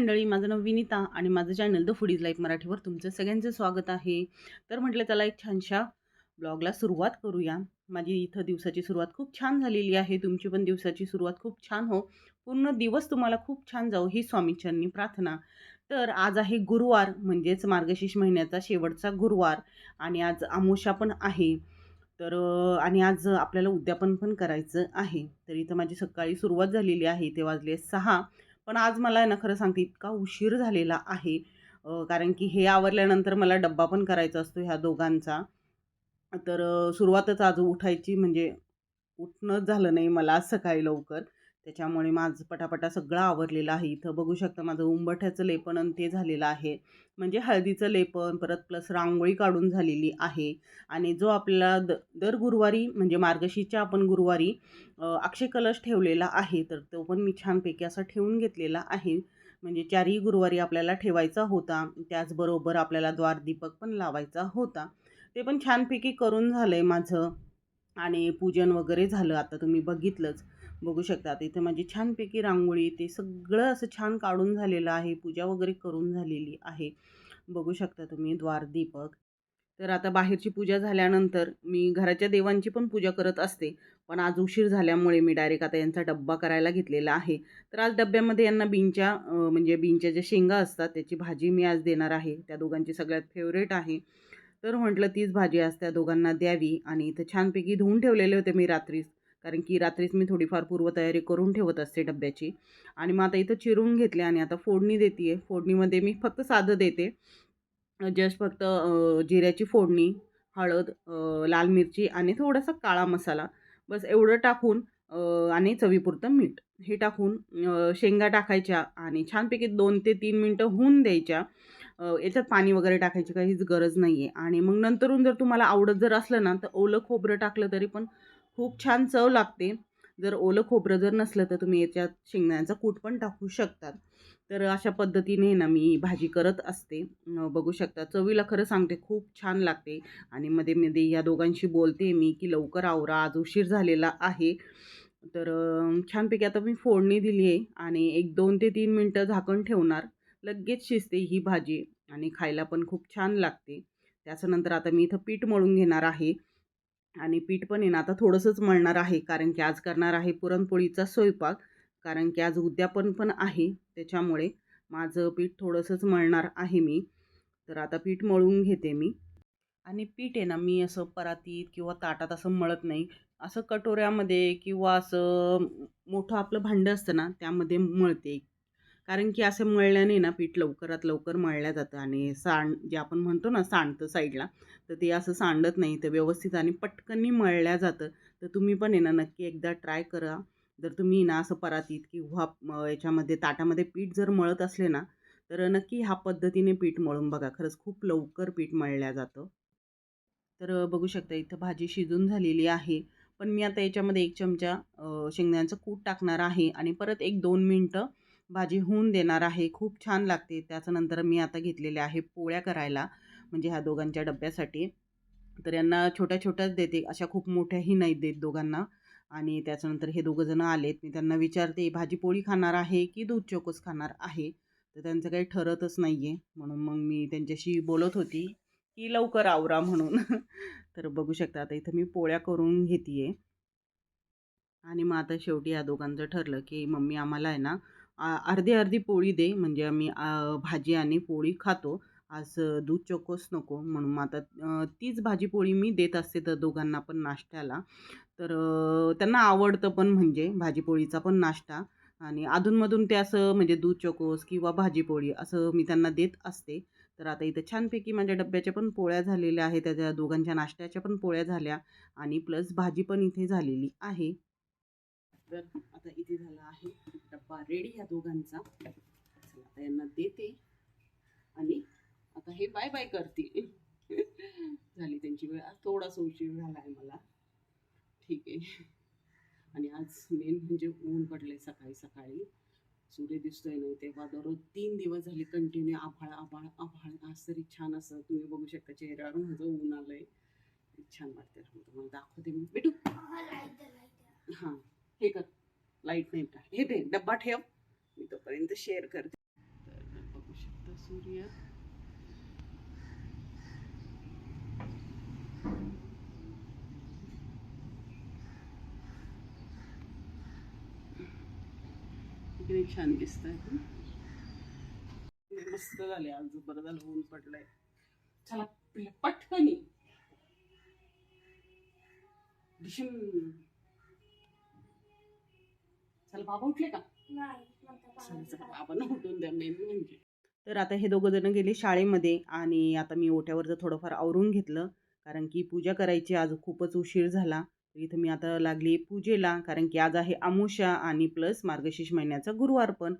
मंडळी माझं नाव विनिता आणि माझं चॅनल द फुडीज लाईफ मराठीवर तुमचं सगळ्यांचं स्वागत आहे. तर म्हटलं त्याला एक छानशा ब्लॉगला सुरुवात करूया. माझी इथं दिवसाची सुरुवात खूप छान झालेली आहे. तुमची पण दिवसाची सुरुवात खूप छान हो. पूर्ण दिवस तुम्हाला खूप छान जाऊ ही स्वामीचरणी प्रार्थना. तर आज आहे गुरुवार म्हणजेच मार्गशीर्ष महिन्याचा शेवटचा गुरुवार आणि आज आमोशा पण आहे. तर आणि आज आपल्याला उद्यापन पण करायचं आहे. तर इथं माझी सकाळी सुरुवात झालेली आहे. ते वाजले सहा. पण आज मला ना खरं सांगते इतका उशीर झालेला आहे. कारण की हे आवरल्यानंतर मला डब्बा पण करायचा असतो ह्या दोघांचा. तर सुरुवातच आज उठायची म्हणजे उठणंच झालं नाही मला आज सकाळी लवकर. त्याच्यामुळे माझं पटापटा सगळं आवरलेलं आहे इथं. बघू शकता माझं उंबठ्याचं लेपन आणि ते झालेलं आहे. म्हणजे हळदीचं लेपन परत प्लस रांगोळी काढून झालेली आहे. आणि जो आपल्याला द दर गुरुवारी म्हणजे मार्गशीच्या आपण गुरुवारी अक्षय कलश ठेवलेला आहे तर तो पण मी छानपैकी असा ठेवून घेतलेला आहे. म्हणजे चारही गुरुवारी आपल्याला ठेवायचा होता. त्याचबरोबर आपल्याला द्वारदीपक पण लावायचा होता. ते पण छानपैकी करून झालं आहे माझं. आणि पूजन वगैरे झालं आता तुम्ही बघितलंच. बघू शकता. इथं माझी छानपैकी रांगोळी ते सगळं असं छान काढून झालेलं आहे. पूजा वगैरे करून झालेली आहे. बघू शकता तुम्ही द्वारदीपक तर आता बाहेरची पूजा झाल्यानंतर मी घराच्या देवांची पण पूजा करत असते. पण आज उशीर झाल्यामुळे मी डायरेक्ट आता यांचा डब्बा करायला घेतलेला आहे. तर आज डब्यामध्ये यांना बिंच्या म्हणजे बिंच्या ज्या शेंगा असतात त्याची भाजी मी आज देणार आहे. त्या दोघांची सगळ्यात फेवरेट आहे. तर म्हटलं तीच भाजी आज त्या दोघांना द्यावी. आणि इथं छानपैकी धुवून ठेवलेले होते मी रात्रीच. कारण की रात्रीच मी थोडीफार पूर्वतयारी करून ठेवत असते डब्याची. आणि मग आता इथं चिरून घेतले आणि आता फोडणी देते आहे फोडणीमध्ये मी फक्त साधं देते. जस्ट फक्त जिऱ्याची फोडणी हळद लाल मिरची आणि थोडासा काळा मसाला. बस एवढं टाकून आणि चवीपुरतं मीठ. हे टाकून शेंगा टाकायच्या आणि छानपैकी दोन ते तीन मिनटं होऊन द्यायच्या. याच्यात पाणी वगैरे टाकायची काहीच गरज नाही आहे आणि मग नंतरून जर तुम्हाला आवडत जर असलं ना तर ओलं खोबरं टाकलं तरी पण खूप छान चव लागते. जर ओलं खोबरं जर नसलं तर तुम्ही याच्यात शेंगदाण्याचा कूट पण टाकू शकतात. तर अशा पद्धतीने ना मी भाजी करत असते. बघू शकता चवीला खरं सांगते खूप छान लागते. आणि मध्ये मध्ये या दोघांशी बोलते मी की लवकर आवरा आज उशीर झालेला आहे. तर छानपैकी आता मी फोडणी दिली आहे आणि एक दोन ते तीन मिनटं झाकण ठेवणार. लगेच शिजते ही भाजी आणि खायला पण खूप छान लागते. त्याच्यानंतर आता मी इथं पीठ मळून घेणार आहे. आणि पीठ पण आहे ना आता थोडंसंच मळणार आहे कारण की आज करणार आहे पुरणपोळीचा स्वयंपाक कारण की आज उद्यापन पण आहे त्याच्यामुळे माझं पीठ थोडंसंच मळणार आहे मी. तर आता पीठ मळून घेते मी. आणि पीठ आहे ना मी असं परातीत किंवा ताटात असं मळत नाही. असं कटोऱ्यामध्ये किंवा असं मोठं आपलं भांडं असतं ना त्यामध्ये मळते. कारण की असं मळल्याने ना पीठ लवकरात लवकर मळल्या जातं आणि सांड जे आपण म्हणतो ना सांडतं साईडला तर ते असं सांडत नाही तर व्यवस्थित आणि पटकनी मळल्या जातं. तर तुम्ही पण आहे ना नक्की एकदा ट्राय करा. जर तुम्ही ना असं परातीत किंवा याच्यामध्ये ताटामध्ये पीठ जर मळत असले ना तर नक्की ह्या पद्धतीने पीठ मळून बघा. खरंच खूप लवकर पीठ मळल्या जातं. तर बघू शकता इथं भाजी शिजून झालेली आहे. पण मी आता याच्यामध्ये एक चमचा शेंगदाण्याचं कूट टाकणार आहे आणि परत एक दोन मिनटं भाजी होऊन देणार आहे. खूप छान लागते. त्याच्यानंतर मी आता घेतलेल्या आहे पोळ्या करायला. म्हणजे ह्या दोघांच्या डब्यासाठी. तर यांना छोट्या छोट्याच देते. अशा खूप मोठ्याही नाही देत दोघांना. आणि त्याच्यानंतर हे दोघंजणं आलेत. मी त्यांना विचारते भाजी पोळी खाणार आहे की दूध चोकोस खाणार आहे? तर त्यांचं काही ठरतच नाही आहे म्हणून मग मी त्यांच्याशी बोलत होती की लवकर आवरा म्हणून. तर बघू शकता आता इथं मी पोळ्या करून घेते आहे आणि मग आता शेवटी या दोघांचं ठरलं की मम्मी आम्हाला आहे ना अर्धी अर्धी पोळी दे म्हणजे आम्ही भाजी आणि पोळी खातो. आज दूध चोकोस नको म्हणून मग आता तीच भाजी पोळी मी देत असते तर दोघांना पण नाश्त्याला. तर त्यांना आवडतं पण म्हणजे भाजीपोळीचा पण नाश्ता. आणि अधूनमधून ते असं म्हणजे दूध चोकोस किंवा भाजीपोळी असं मी त्यांना देत असते. तर आता इथं छानपैकी माझ्या डब्याच्या पण पोळ्या झालेल्या आहेत. त्याच्या दोघांच्या नाश्त्याच्या पण पोळ्या झाल्या आणि प्लस भाजी पण इथे झालेली आहे. तर आता इथे झालं आहे. डब्बा रेडी ह्या दोघांचा. चला आता यांना देते. आणि आता हे बाय बाय करते. झाली त्यांची वेळ. आज थोडासा उशीर झाला आहे मला. ठीक आहे. आणि आज मेन म्हणजे ऊन पडले सकाळी सकाळी. सूर्य दिसतोय नाही तेव्हा दररोज तीन दिवस झाले कंटिन्यू आभाळ आभाळ आभाळ. आज तरी छान असं तुम्ही बघू शकता चेहऱ्यावर माझं ऊन आलंय. छान वाटतं तुम्हाला दाखवते मी. भेटू. हां. हे कर. लाइट नाही हे दे डब्बा ठेव. मी तोपर्यंत शेअर करते. तर सूर्य. किती छान दिसत आहे मस्त झाले आज बरं झालं ऊन पडलंय. चला पटकनी डिशिम चला बाबा उठले का? चला चला बाबांना उठून द्या मेन म्हणजे. तर आता हे दोघं जण गेले शाळेमध्ये आणि आता मी ओट्यावरचं थोडंफार आवरून घेतलं कारण की पूजा करायची आज खूपच उशीर झाला. इथं मी आता लागली पूजेला कारण की आज आहे अमुषा आणि प्लस मार्गशीर्ष महिन्याचा गुरुवार पण.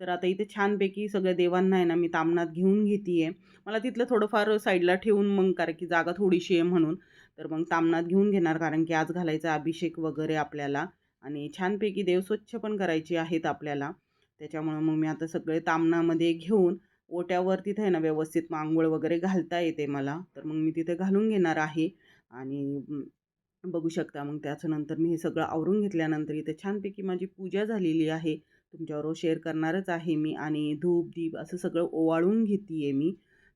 तर आता इथे छानपैकी सगळ्या देवांना आहे ना मी तामणात घेऊन घेते आहे मला तिथलं थोडंफार साईडला ठेवून मग कारण की जागा थोडीशी आहे म्हणून तर मग तामणात घेऊन घेणार कारण की आज घालायचा अभिषेक वगैरे आपल्याला. आणि छानपैकी देव स्वच्छ पण करायचे आहेत आपल्याला. त्याच्यामुळं मग मी आता सगळे तामणामध्ये घेऊन ओट्यावर तिथे आहे ना व्यवस्थित मांगोळ वगैरे घालता येते मला. तर मग मी तिथे घालून घेणार आहे. आणि बघू शकता मग त्याच्यानंतर मी हे सगळं आवरून घेतल्यानंतर इथे छानपैकी माझी पूजा झालेली आहे. तुमच्याबरोबर शेअर करणारच आहे मी आणि धूप दीप असं सगळं ओवाळून घेते आहे मी.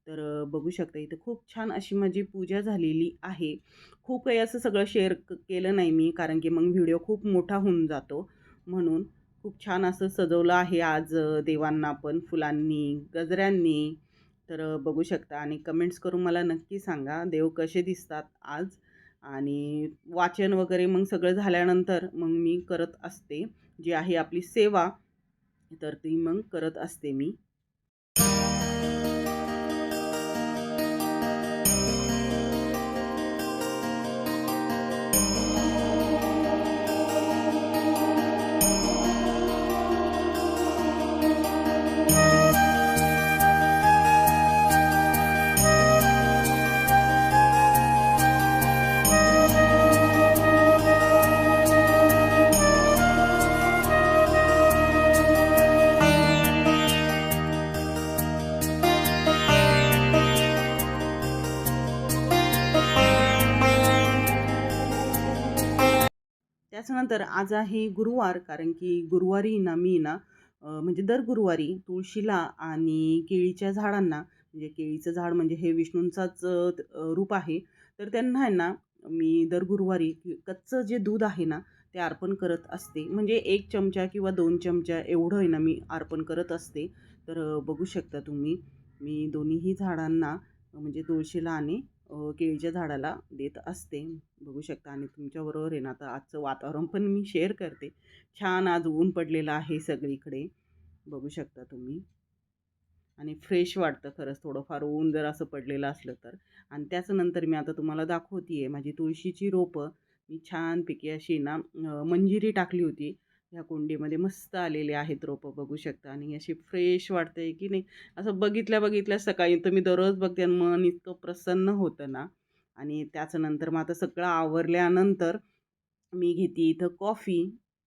तर बघू शकता इथं खूप छान अशी माझी पूजा झालेली आहे. खूप काही असं सगळं शेअर क केलं नाही मी कारण की मग व्हिडिओ खूप मोठा होऊन जातो. म्हणून खूप छान असं सजवलं आहे आज देवांना पण फुलांनी गजऱ्यांनी. तर बघू शकता आणि कमेंट्स करून मला नक्की सांगा देव कसे दिसतात आज? आणि वाचन वगैरे मग सगळं झाल्यानंतर मग मी करत असते. जी आहे आपली सेवा तर ती मग करत असते मी. त्याच्यानंतर आज आहे गुरुवार कारण की गुरुवारी ना मी ना म्हणजे दर गुरुवारी तुळशीला आणि केळीच्या झाडांना म्हणजे केळीचं झाड म्हणजे हे विष्णूंचाच रूप आहे. तर त्यांना आहे ना मी दर गुरुवारी कच्चं जे दूध आहे ना ते अर्पण करत असते. म्हणजे एक चमचा किंवा दोन चमचा एवढं आहे ना मी अर्पण करत असते. तर बघू शकता तुम्ही मी दोन्हीही झाडांना म्हणजे तुळशीला आणि केळीच्या झाडाला देत असते. बघू शकता आणि तुमच्याबरोबर आहे ना आता आजचं वातावरण पण मी शेअर करते. छान आज ऊन पडलेलं आहे सगळीकडे. बघू शकता तुम्ही. आणि फ्रेश वाटतं खरंच थोडंफार. ऊन जर असं पडलेलं असलं तर. आणि त्याच्यानंतर मी आता तुम्हाला दाखवते आहे माझी तुळशीची रोपं. मी छानपैकी अशी ना मंजिरी टाकली होती. ह्या कुंडीमध्ये मस्त आलेले आहेत रोपं बघू शकता. आणि अशी फ्रेश वाटते की नाही असं बघितल्या बघितल्या सकाळी तर मी दररोज बघते आणि मन इतकं प्रसन्न होतं ना. आणि त्याच्यानंतर मग आता सगळं आवरल्यानंतर मी घेते इथं कॉफी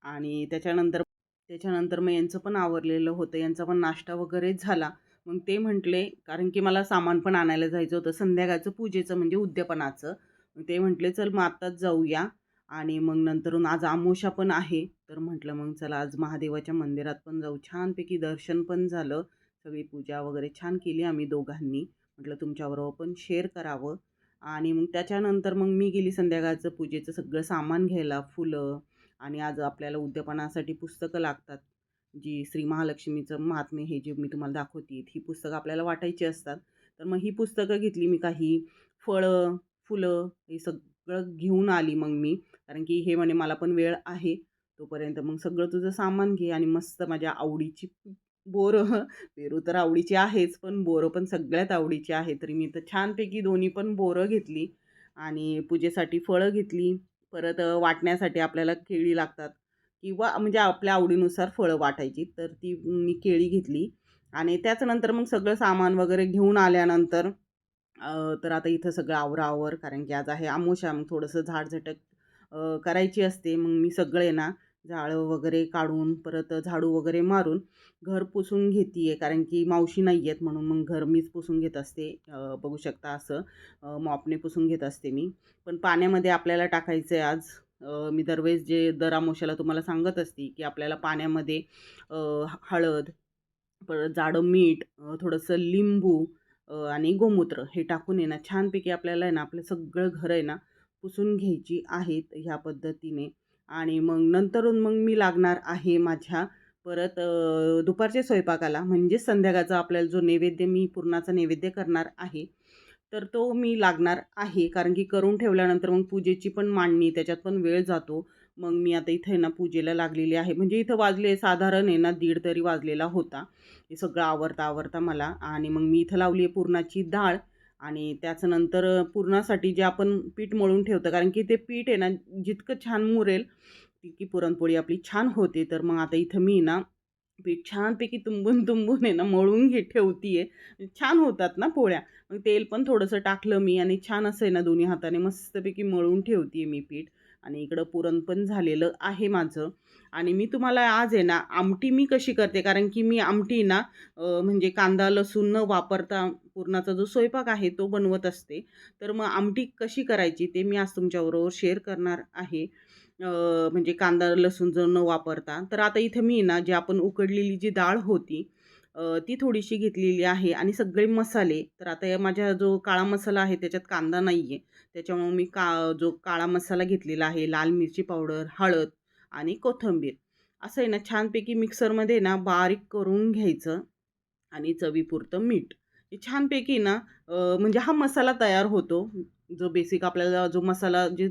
आणि त्याच्यानंतर त्याच्यानंतर मग यांचं पण आवरलेलं होतं. यांचा पण नाश्ता वगैरे झाला. मग ते म्हटले कारण की मला सामान पण आणायला जायचं होतं. संध्याकाळचं पूजेचं म्हणजे उद्यापनाचं. मग ते म्हटले चल मग आत्ताच जाऊया. आणि मग नंतरून आज आमोशा पण आहे. तर म्हटलं मग चला आज महादेवाच्या मंदिरात पण जाऊ. छानपैकी दर्शन पण झालं. सगळी पूजा वगैरे छान केली आम्ही दोघांनी. म्हटलं तुमच्याबरोबर पण शेअर करावं. आणि मग त्याच्यानंतर मग मी गेली संध्याकाळचं पूजेचं सगळं सामान घ्यायला फुलं आणि आज आपल्याला उद्यापनासाठी पुस्तकं लागतात. जी श्री महालक्ष्मीचं महात्म्य हे जे मी तुम्हाला दाखवते ही पुस्तकं आपल्याला वाटायची असतात. तर मग ही पुस्तकं घेतली मी. काही फळं फुलं हे सग सगळं घेऊन आली मग मी. कारण की हे म्हणे मला पण वेळ आहे तोपर्यंत. मग सगळं तुझं सामान घे आणि मस्त माझ्या आवडीची बोरं. पेरू तर आवडीची आहेच पण बोरं पण सगळ्यात आवडीची आहे तरी मी तर छानपैकी दोन्ही पण बोरं घेतली आणि पूजेसाठी फळं घेतली. परत वाटण्यासाठी आपल्याला केळी लागतात किंवा म्हणजे आपल्या आवडीनुसार फळं वाटायची तर ती मी केळी घेतली. आणि त्याच्यानंतर मग सगळं सामान वगैरे घेऊन आल्यानंतर तर आता इथं सगळं आवरावर कारण की आज आहे आमोशा मग थोडंसं झाडझटक झटक करायची असते. मग मी सगळे ना झाडं वगैरे काढून परत झाडू वगैरे मारून घर पुसून घेते आहे कारण की मावशी नाही आहेत म्हणून मग घर मीच पुसून घेत असते. बघू शकता असं. मॉपने पुसून घेत असते मी. पण पाण्यामध्ये आपल्याला टाकायचं आहे आज मी दरवेळेस जे दर आमोशाला तुम्हाला सांगत असते की आपल्याला पाण्यामध्ये हळद परत जाडं मीठ थोडंसं लिंबू आणि गोमूत्र हे टाकून आहे ना छानपैकी आपल्याला आहे ना आपलं सगळं घर आहे ना पुसून घ्यायची आहेत ह्या पद्धतीने. आणि मग नंतरून मग मी लागणार आहे माझ्या परत दुपारच्या स्वयंपाकाला. म्हणजेच संध्याकाळचा आपल्याला जो नैवेद्य मी पूर्णाचा नैवेद्य करणार आहे तर तो मी लागणार आहे. कारण की करून ठेवल्यानंतर मग पूजेची पण मांडणी त्याच्यात पण वेळ जातो. मग मी आता इथे ना पूजेला लागलेली आहे. म्हणजे इथं वाजले साधारण आहे ना दीड तरी वाजलेला होता. हे सगळं आवरता आवरता मला आणि मग मी इथं लावली आहे पुरणाची डाळ आणि त्याच्यानंतर पुरणासाठी जे आपण पीठ मळून ठेवतं कारण की ते पीठ आहे ना जितकं छान मुरेल तितकी पुरणपोळी आपली छान होते. तर मग आता इथं मी ना पीठ छानपैकी तुंबून तुंबून आहे ना मळून घे ठेवती आहे म्हणजे छान होतात ना पोळ्या. मग तेल पण थोडंसं टाकलं मी आणि छान असं आहे ना दोन्ही हाताने मस्तपैकी मळून ठेवते आहे मी पीठ. आणि इकडं पुरण पण झालेलं आहे माझं. आणि मी तुम्हाला आज आहे ना आमटी मी कशी करते? कारण की मी आमटी ना म्हणजे कांदा लसूण न वापरता पुरणाचा जो स्वयंपाक आहे तो बनवत असते. तर मग आमटी कशी करायची ते मी आज तुमच्याबरोबर शेअर करणार आहे. म्हणजे कांदा लसूण जर न वापरता तर आता इथं मी ना जी आपण उकडलेली जी डाळ होती ती थोडीशी घेतलेली आहे आणि सगळे मसाले तर आता या माझ्या जो काळा मसाला आहे त्याच्यात कांदा नाही आहे त्याच्यामुळे मी का जो काळा मसाला घेतलेला आहे लाल मिरची पावडर हळद आणि कोथिंबीर असं आहे ना छानपैकी मिक्सरमध्ये ना बारीक करून घ्यायचं आणि चवीपुरतं मीठ. हे छानपैकी ना म्हणजे हा मसाला तयार होतो. जो बेसिक आपल्याला जो मसाला जे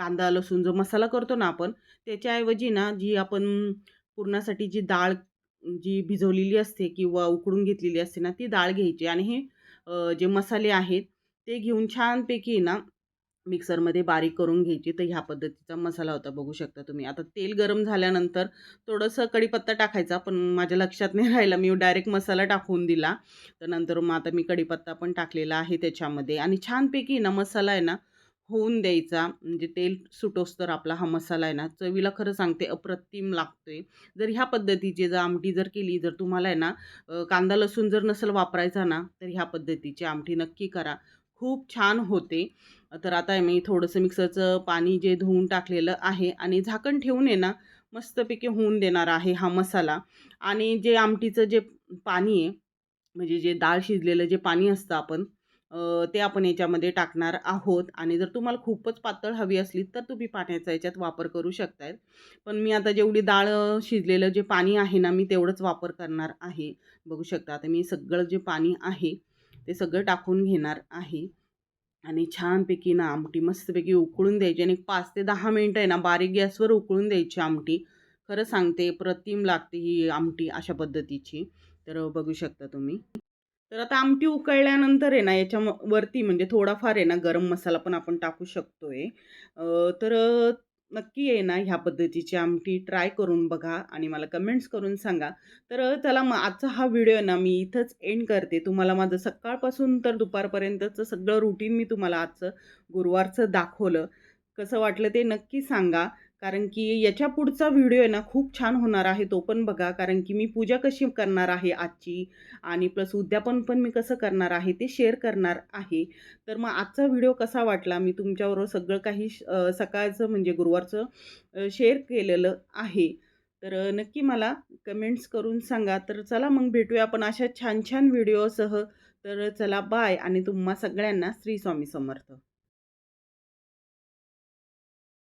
कांदा लसूण जो मसाला करतो ना आपण त्याच्याऐवजी ना जी आपण पुरणासाठी जी डाळ जी भिजवलेली असते किंवा उकडून घेतलेली असते ना ती डाळ घ्यायची आणि हे जे मसाले आहेत ते घेऊन छानपैकी ना मिक्सरमध्ये बारीक करून घ्यायची. तर ह्या पद्धतीचा मसाला होता बघू शकता तुम्ही. आता तेल गरम झाल्यानंतर थोडंसं कढीपत्ता टाकायचा पण माझ्या लक्षात नाही राहिला. मी डायरेक्ट मसाला टाकून दिला. तर नंतर मग आता मी कढीपत्ता पण टाकलेला आहे त्याच्यामध्ये. आणि छानपैकी ना मसाला आहे ना होऊन द्यायचा. म्हणजे तेल सुटोस्तर आपला हा मसाला आहे ना चवीला खरं सांगते अप्रतिम लागतोय. जर ह्या पद्धतीची जर आमटी जर केली जर तुम्हाला आहे ना कांदा लसूण जर नसेल वापरायचा ना तर ह्या पद्धतीची आमटी नक्की करा. खूप छान होते. तर आता आहे मी थोडंसं मिक्सरचं पाणी जे धुवून टाकलेलं आहे आणि झाकण ठेवून आहे ना मस्तपैकी होऊन देणार आहे हा मसाला. आणि जे आमटीचं जे पाणी आहे म्हणजे जे डाळ शिजलेलं जे पाणी असतं आपण ते आपण याच्यामध्ये टाकणार आहोत. आणि जर तुम्हाला खूपच पातळ हवी असली तर तुम्ही पाण्याचा याच्यात वापर करू शकताय पण मी आता जेवढी डाळ शिजलेलं जे पाणी आहे ना मी तेवढंच वापर करणार आहे. बघू शकता आता मी सगळं जे पाणी आहे ते सगळं टाकून घेणार आहे. आणि छानपैकी ना आमटी मस्तपैकी उकळून द्यायची. आणि पाच ते दहा मिनटं आहे ना बारीक गॅसवर उकळून द्यायची आमटी. खरं सांगते प्रतिम लागते ही आमटी अशा पद्धतीची. तर बघू शकता तुम्ही. तर आता आमटी उकळल्यानंतर आहे ना याच्या म- वरती म्हणजे थोडाफार आहे ना गरम मसाला पण आपण टाकू शकतोय. आहे तर नक्की आहे ना ह्या पद्धतीची आमटी ट्राय करून बघा आणि मला कमेंट्स करून सांगा. तर चला मग आजचा हा व्हिडिओ ना मी इथंच एंड करते. तुम्हाला माझं सकाळपासून तर दुपारपर्यंतचं सगळं रुटीन मी तुम्हाला आजचं गुरुवारचं दाखवलं. कसं वाटलं ते नक्की सांगा. कारण की याच्या पुढचा व्हिडिओ आहे ना खूप छान होणार आहे तो पण बघा. कारण की मी पूजा कशी करणार आहे आजची आणि प्लस उद्यापन पण मी कसं करणार आहे ते शेअर करणार आहे. तर मग आजचा व्हिडिओ कसा वाटला? मी तुमच्याबरोबर सगळं काही श- सकाळचं म्हणजे गुरुवारचं शेअर केलेलं आहे. तर नक्की मला कमेंट्स करून सांगा. तर चला मग भेटूया आपण अशा छान छान व्हिडिओसह. तर चला बाय आणि तुम्हा सगळ्यांना श्री स्वामी समर्थ.